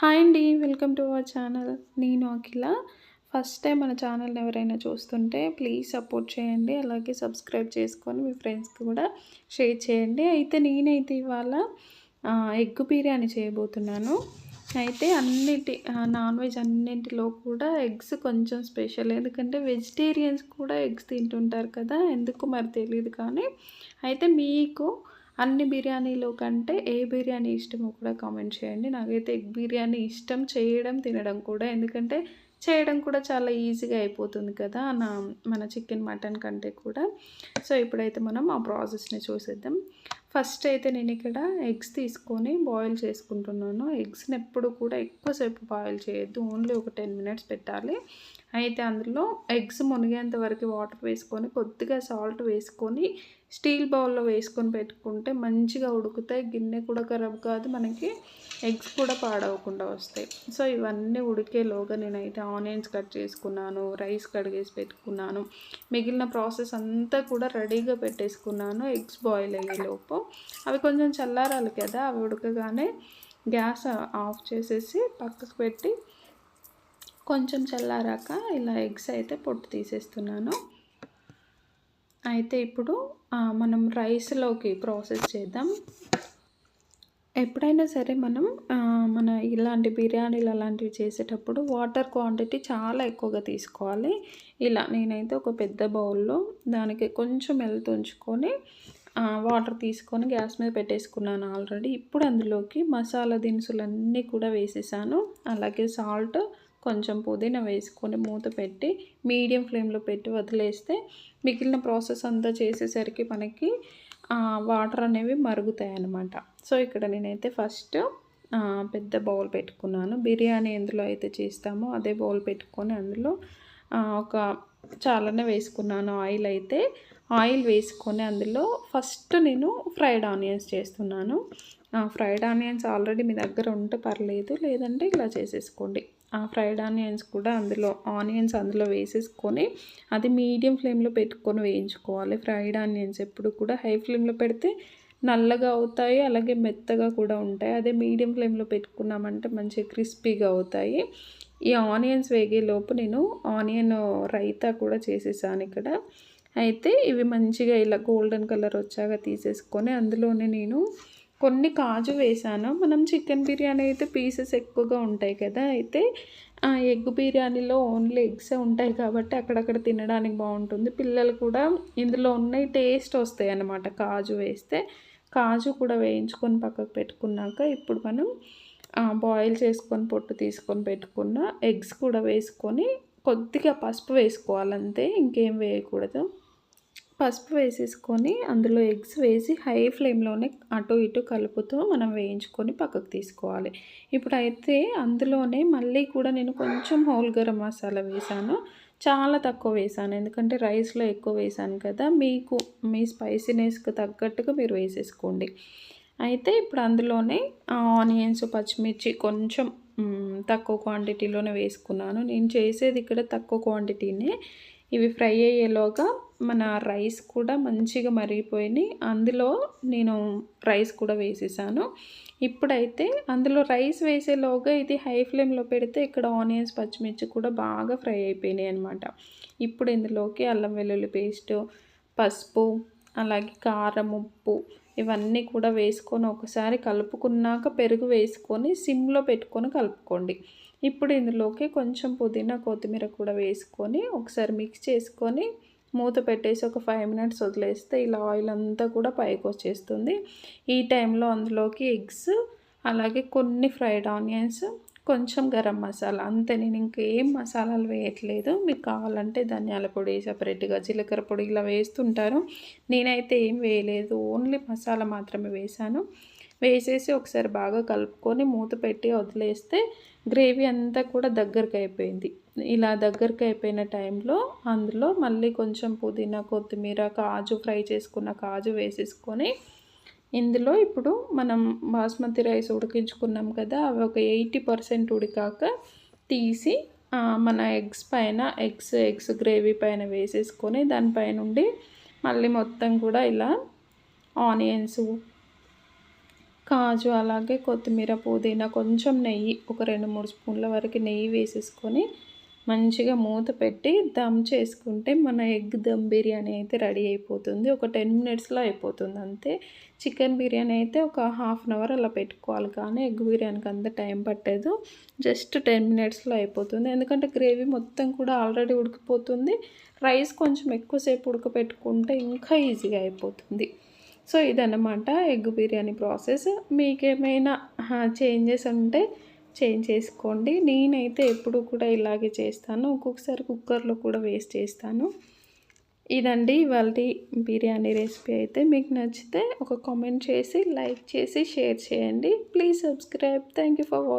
Hi అండి welcome to our channel. నేను అఖిల. First time మన ఛానల్ని ఎవరైనా చూస్తుంటే ప్లీజ్ సపోర్ట్ చేయండి అలాగే సబ్స్క్రైబ్ చేసుకొని మీ ఫ్రెండ్స్కి కూడా షేర్ చేయండి. అయితే నేనైతే ఇవాళ ఎగ్ బిర్యానీ చేయబోతున్నాను. అయితే అన్నిటి నాన్ వెజ్ అన్నింటిలో కూడా ఎగ్స్ కొంచెం స్పెషల్. ఎందుకంటే వెజిటేరియన్స్ కూడా ఎగ్స్ తింటుంటారు కదా ఎందుకు మరి తెలియదు కానీ. అయితే మీకు అన్ని బిర్యానీలో కంటే ఏ బిర్యానీ ఇష్టమో కూడా కామెంట్ చేయండి. నాకైతే ఎగ్ బిర్యానీ ఇష్టం చేయడం తినడం కూడా. ఎందుకంటే చేయడం కూడా చాలా ఈజీగా అయిపోతుంది కదా నా మన చికెన్ మటన్ కంటే కూడా. సో ఇప్పుడైతే మనం ఆ ప్రాసెస్ని చూసేద్దాం. ఫస్ట్ అయితే నేను ఇక్కడ ఎగ్స్ తీసుకొని బాయిల్ చేసుకుంటున్నాను. ఎగ్స్ని ఎప్పుడు కూడా ఎక్కువసేపు బాయిల్ చేయొద్దు. ఓన్లీ ఒక టెన్ మినిట్స్ పెట్టాలి. అయితే అందులో ఎగ్స్ మునిగేంత వరకు వాటర్ వేసుకొని కొద్దిగా సాల్ట్ వేసుకొని స్టీల్ బౌల్లో వేసుకొని పెట్టుకుంటే మంచిగా ఉడుకుతాయి. గిన్నె కూడా ఖరాబ్ కాదు మనకి ఎగ్స్ కూడా పాడవకుండా వస్తాయి. సో ఇవన్నీ ఉడికేలోగా నేనైతే ఆనియన్స్ కట్ చేసుకున్నాను రైస్ కడిగేసి పెట్టుకున్నాను. మిగిలిన ప్రాసెస్ అంతా కూడా రెడీగా పెట్టేసుకున్నాను ఎగ్స్ బాయిల్ అయ్యేలోపు. అవి కొంచెం చల్లారాలి కదా అవి ఉడకగానే గ్యాస్ ఆఫ్ చేసేసి పక్కకు పెట్టి కొంచెం చల్లారాక ఇలా ఎగ్స్ అయితే పొట్టు తీసేస్తున్నాను. అయితే ఇప్పుడు మనం రైస్లోకి ప్రాసెస్ చేద్దాం. ఎప్పుడైనా సరే మనం మన ఇలాంటి బిర్యానీలు అలాంటివి చేసేటప్పుడు వాటర్ క్వాంటిటీ చాలా ఎక్కువగా తీసుకోవాలి. ఇలా నేనైతే ఒక పెద్ద బౌల్లో దానికి కొంచెం ఉంచుకొని వాటర్ తీసుకొని గ్యాస్ మీద పెట్టేసుకున్నాను ఆల్రెడీ. ఇప్పుడు అందులోకి మసాలా దినుసులన్నీ కూడా వేసేసాను. అలాగే సాల్ట్ కొంచెం పుదీనా వేసుకొని మూత పెట్టి మీడియం ఫ్లేమ్లో పెట్టి వదిలేస్తే మిగిలిన ప్రాసెస్ అంతా చేసేసరికి మనకి వాటర్ అనేవి మరుగుతాయి అన్నమాట సో ఇక్కడ నేనైతే ఫస్ట్ పెద్ద బౌల్ పెట్టుకున్నాను. బిర్యానీ ఎందులో అయితే చేస్తామో అదే బౌల్ పెట్టుకొని అందులో ఒక చాలానే వేసుకున్నాను ఆయిల్ అయితే. ఆయిల్ వేసుకొని అందులో ఫస్ట్ నేను ఫ్రైడ్ ఆనియన్స్ చేస్తున్నాను. ఫ్రైడ్ ఆనియన్స్ ఆల్రెడీ మీ దగ్గర ఉంటే పర్లేదు లేదంటే ఇలా చేసేసుకోండి. ఆ ఫ్రైడ్ ఆనియన్స్ కూడా అందులో ఆనియన్స్ అందులో వేసేసుకొని అది మీడియం ఫ్లేమ్లో పెట్టుకొని వేయించుకోవాలి. ఫ్రైడ్ ఆనియన్స్ ఎప్పుడు కూడా హై ఫ్లేమ్లో పెడితే నల్లగా అవుతాయి అలాగే మెత్తగా కూడా ఉంటాయి. అదే మీడియం ఫ్లేమ్లో పెట్టుకున్నామంటే మంచిగా క్రిస్పీగా అవుతాయి. ఈ ఆనియన్స్ వేగేలోపు నేను ఆనియన్ రైతా కూడా చేసేసాను ఇక్కడ. అయితే ఇవి మంచిగా ఇలా గోల్డెన్ కలర్ వచ్చాక తీసేసుకొని అందులోనే నేను కొన్ని కాజు వేసాను. మనం చికెన్ బిర్యానీ అయితే పీసెస్ ఎక్కువగా ఉంటాయి కదా. అయితే ఎగ్ బిర్యానీలో ఓన్లీ ఎగ్సే ఉంటాయి కాబట్టి అక్కడక్కడ తినడానికి బాగుంటుంది. పిల్లలు కూడా ఇందులో ఉన్నాయి టేస్ట్ వస్తాయి అన్నమాట. కాజు వేస్తే కాజు కూడా వేయించుకొని పక్కకు పెట్టుకున్నాక ఇప్పుడు మనం బాయిల్ చేసుకొని పొట్టు తీసుకొని పెట్టుకున్న ఎగ్స్ కూడా వేసుకొని కొద్దిగా పసుపు వేసుకోవాలంతే. ఇంకేం వేయకూడదు. పసుపు వేసేసుకొని అందులో ఎగ్స్ వేసి హై ఫ్లేమ్లోనే అటు ఇటు కలుపుతూ మనం వేయించుకొని పక్కకు తీసుకోవాలి. ఇప్పుడైతే అందులోనే మళ్ళీ కూడా నేను కొంచెం హోల్ గరం మసాలా వేసాను. చాలా తక్కువ వేసాను. ఎందుకంటే రైస్లో ఎక్కువ వేసాను కదా. మీకు మీ స్పైసీనెస్కి తగ్గట్టుగా మీరు వేసేసుకోండి. అయితే ఇప్పుడు అందులోనే ఆనియన్స్ పచ్చిమిర్చి కొంచెం తక్కువ క్వాంటిటీలోనే వేసుకున్నాను. నేను చేసేది ఇక్కడ తక్కువ క్వాంటిటీనే ఇవి ఫ్రై అయ్యేలోగా మన రైస్ కూడా మంచిగా మరిగిపోయినాయి. అందులో నేను రైస్ కూడా వేసేసాను. ఇప్పుడైతే అందులో రైస్ వేసేలోగా ఇది హై ఫ్లేమ్లో పెడితే ఇక్కడ ఆనియన్స్ పచ్చిమిర్చి కూడా బాగా ఫ్రై అయిపోయినాయి అనమాట ఇప్పుడు ఇందులోకి అల్లం వెల్లుల్లి పేస్ట్ పసుపు అలాగే కారం ఉప్పు ఇవన్నీ కూడా వేసుకొని ఒకసారి కలుపుకున్నాక పెరుగు వేసుకొని సిమ్లో పెట్టుకొని కలుపుకోండి. ఇప్పుడు ఇందులోకి కొంచెం పుదీనా కొత్తిమీర కూడా వేసుకొని ఒకసారి మిక్స్ చేసుకొని మూత పెట్టేసి ఒక ఫైవ్ మినిట్స్ వదిలేస్తే ఇలా ఆయిల్ అంతా కూడా పైకి వచ్చేస్తుంది. ఈ టైంలో అందులోకి ఎగ్స్ అలాగే కొన్ని ఫ్రైడ్ ఆనియన్స్ కొంచెం గరం మసాలా. అంతే నేను ఇంకేం మసాలాలు వేయట్లేదు. మీకు కావాలంటే ధనియాల పొడి సపరేట్గా జీలకర్ర పొడి ఇలా వేస్తుంటారు. నేనైతే ఏం వేయలేదు. ఓన్లీ మసాలా మాత్రమే వేసాను వేసేసి ఒకసారి బాగా కలుపుకొని మూత పెట్టి వదిలేస్తే గ్రేవీ అంతా కూడా దగ్గరకు అయిపోయింది. ఇలా దగ్గరకు అయిపోయిన టైంలో అందులో మళ్ళీ కొంచెం పుదీనా కొత్తిమీర కాజు ఫ్రై చేసుకున్న కాజు వేసేసుకొని ఇందులో ఇప్పుడు మనం బాస్మతి రైస్ ఉడికించుకున్నాం కదా అవి ఒక ఎయిటీ పర్సెంట్ ఉడికాక తీసి మన ఎగ్స్ పైన ఎగ్స్ ఎగ్స్ గ్రేవీ పైన వేసేసుకొని దానిపైనుండి మళ్ళీ మొత్తం కూడా ఇలా ఆనియన్స్ కాజు అలాగే కొత్తిమీర పుదీనా కొంచెం నెయ్యి ఒక రెండు మూడు స్పూన్ల వరకు నెయ్యి వేసేసుకొని మంచిగా మూత పెట్టి దమ్ చేసుకుంటే మన ఎగ్ దమ్ బిర్యానీ అయితే రెడీ అయిపోతుంది. ఒక టెన్ మినిట్స్లో అయిపోతుంది అంతే. చికెన్ బిర్యానీ అయితే ఒక హాఫ్ అన్ అవర్ అలా పెట్టుకోవాలి కానీ ఎగ్ బిర్యానీకి అంత టైం పట్టదు. జస్ట్ టెన్ మినిట్స్లో అయిపోతుంది. ఎందుకంటే గ్రేవీ మొత్తం కూడా ఆల్రెడీ ఉడికిపోతుంది. రైస్ కొంచెం ఎక్కువసేపు ఉడకపెట్టుకుంటే ఇంకా ఈజీగా అయిపోతుంది. సో ఇదన్నమాట ఎగ్ బిర్యానీ ప్రాసెస్. మీకేమైనా చేంజెస్ ఉంటే చేంజ్ చేసుకోండి. నేనైతే ఎప్పుడు కూడా ఇలాగే చేస్తాను. ఒక్కొక్కసారి కుక్కర్లో కూడా వేస్ట్ చేస్తాను. ఇదండి ఇవాళ బిర్యానీ రెసిపీ అయితే. మీకు నచ్చితే ఒక కామెంట్ చేసి లైక్ చేసి షేర్ చేయండి. Please subscribe. Thank you for watching